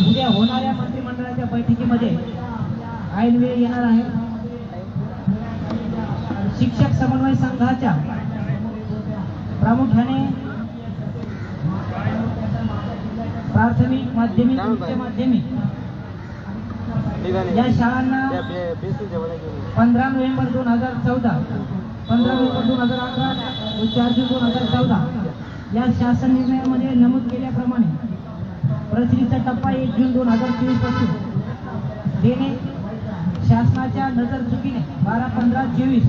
उद्या होणाऱ्या मंत्रिमंडळाच्या बैठकीमध्ये ऐन वेळ येणार आहे. शिक्षक समन्वय संघाच्या प्रामुख्याने प्राथमिक माध्यमिक उच्च माध्यमिक या शाळांना पंधरा नोव्हेंबर दोन हजार चौदा पंधरा नोव्हेंबर दोन हजार अकरा व चार जून दोन हजार चौदा. या शासन निर्णयामध्ये नमूद केल्याप्रमाणे प्रचलीचा टप्पा एक जून दोन हजार चोवीसपासून देणे शासनाच्या नजर चुकीने बारा पंधरा चोवीस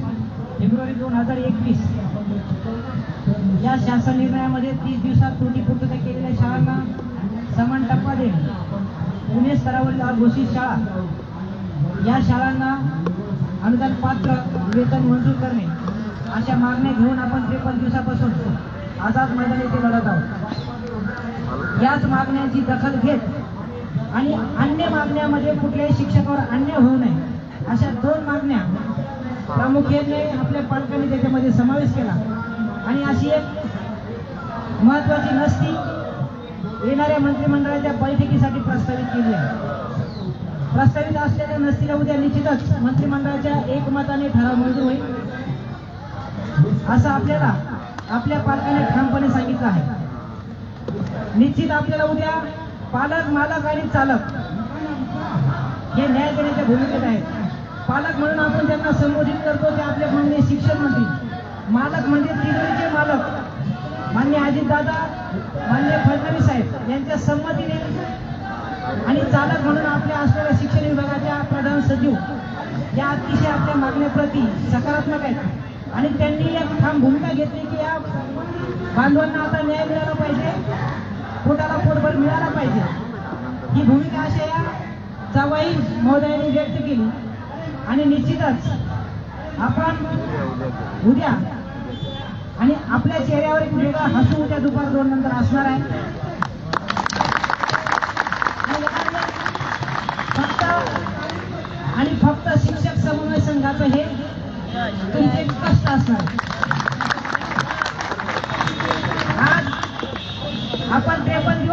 फेब्रुवारी दोन हजार एकवीस. या शासन निर्णयामध्ये तीस दिवसात त्रुटी पूर्तता केलेल्या शाळांना समान टप्पा देणे. पुणे स्तरावरील अघोषित शाळा. या शाळांना अनुदान पात्र वेतन मंजूर करणे. अशा मागण्या घेऊन आपण त्रेपन्न दिवसापासून आझाद मैदान येथे लढत आहोत. याच मागण्यांची दखल घेत आणि अन्य मागण्यामध्ये कुठल्याही शिक्षकावर अन्य होऊ नये अशा दोन मागण्या प्रामुख्याने आपल्या पालकांनी त्याच्यामध्ये समावेश केला. आणि अशी एक महत्वाची नसती येणाऱ्या मंत्रिमंडळाच्या बैठकीसाठी प्रस्तावित केली आहे. प्रस्तावित असलेल्या नसतीला उद्या निश्चितच मंत्रिमंडळाच्या एकमताने ठराव मंजूर होईल. असं आपल्याला आपल्या पालकांनी ठामपणे सांगितलं आहे. निश्चित आपल्याला उद्या पालक मालक आणि चालक हे न्याय देण्याच्या भूमिकेत आहेत. पालक म्हणून आपण त्यांना संबोधित करतो ते आपले मान्य शिक्षण मंत्री मालक म्हणजे तिकडचे मालक. मान्य अजितदादा मान्य फडणवीस साहेब यांच्या संमतीने आणि चालक म्हणून आपल्या असलेल्या शिक्षण विभागाच्या प्रधान सचिव या अतिशय आपल्या मागण्याप्रती सकारात्मक आहेत. आणि त्यांनी एक ठाम भूमिका घेतली की या बांधवांना आता न्याय मिळाला पाहिजे. पोटाला पोटभर मिळाला पाहिजे. ही भूमिका अशा या जावाई महोदयांनी व्यक्त केली. आणि निश्चितच आपण उद्या आणि आपल्या चेहऱ्यावर एक वेगळा हसू उद्या दुपार दोन नंतर असणार आहे. फक्त आणि फक्त शिक्षक समन्वय संघाचं हे तुमचे कष्ट असणार. आज आपण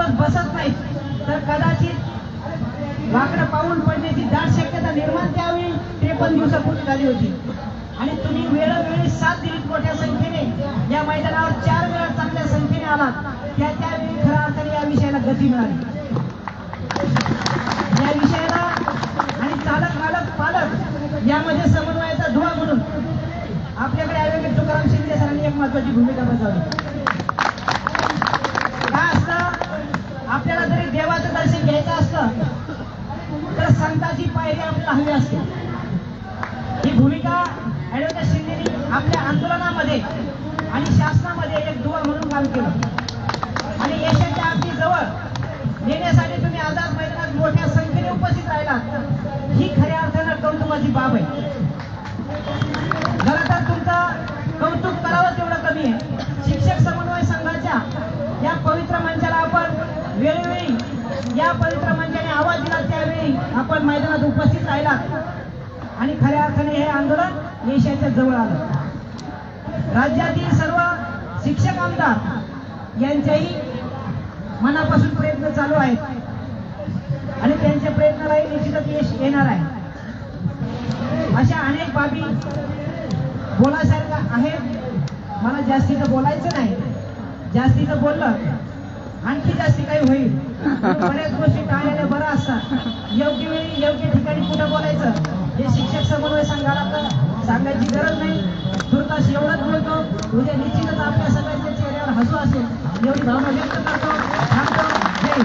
माणूस बसत नाही. तर कदाचित वाकडं पाऊल पडण्याची दाट शक्यता निर्माण त्यावेळी त्रेपन्न दिवसापूर्वी झाली होती. आणि तुम्ही वेळोवेळी साथ दिलीत मोठ्या संख्येने या मैदानावर चार वेळा चांगल्या संख्येने आलात. त्या त्यावेळी खऱ्या अर्थाने या विषयाला गती मिळाली. या विषयाला आणि चालक मालक पालक यामध्ये समन्वयाचा धुवा म्हणून आपल्याकडे आयोजित तुकाराम शिंदे सरांनी एक महत्वाची भूमिका बजावली. संताची पायरी आपल्याला हवी असते ही भूमिका ऍडव्होकेट शिंदेनी आपल्या आंदोलनामध्ये आणि शासनामध्ये एक दुवा म्हणून काम केलं. आणि यशाच्या अगदी जवळ नेण्यासाठी तुम्ही आझाद मैदानात मोठ्या संख्येने उपस्थित राहिलात. ही खऱ्या अर्थानं कौतुकाची बाब आहे. खरं तर तुमचं कौतुक करावं तेवढं कमी आहे. शिक्षक समन्वय संघाच्या या पवित्र मंचाला आपण वेळोवेळी या पवित्र मंचाने आवाज दिला त्यावेळी. आपण मैदानात उपस्थित राहिला. आणि खऱ्या अर्थाने हे आंदोलन यशाच्या जवळ आलं. राज्यातील सर्व शिक्षक आमदार यांच्याही मनापासून प्रयत्न चालू आहेत. आणि त्यांच्या प्रयत्नालाही निश्चितच यश येणार आहे. अशा अनेक बाबी बोलासारख्या आहेत. मला जास्तीचं बोलायचं नाही. जास्तीचं बोललं आणखी जास्ती काही होईल. बऱ्याच गोष्टी टाळलेल्या बरं असतात. योग्य वेळी योग्य ठिकाणी कुठं बोलायचं हे शिक्षक समन्वय संघाला तर सांगायची गरज नाही. तुर्तास एवढंच बोलतो उद्या निश्चितच आपल्या सगळ्यांच्या चेहऱ्यावर हसू असेल एवढी भावना व्यक्त करतो. थांबतो. जय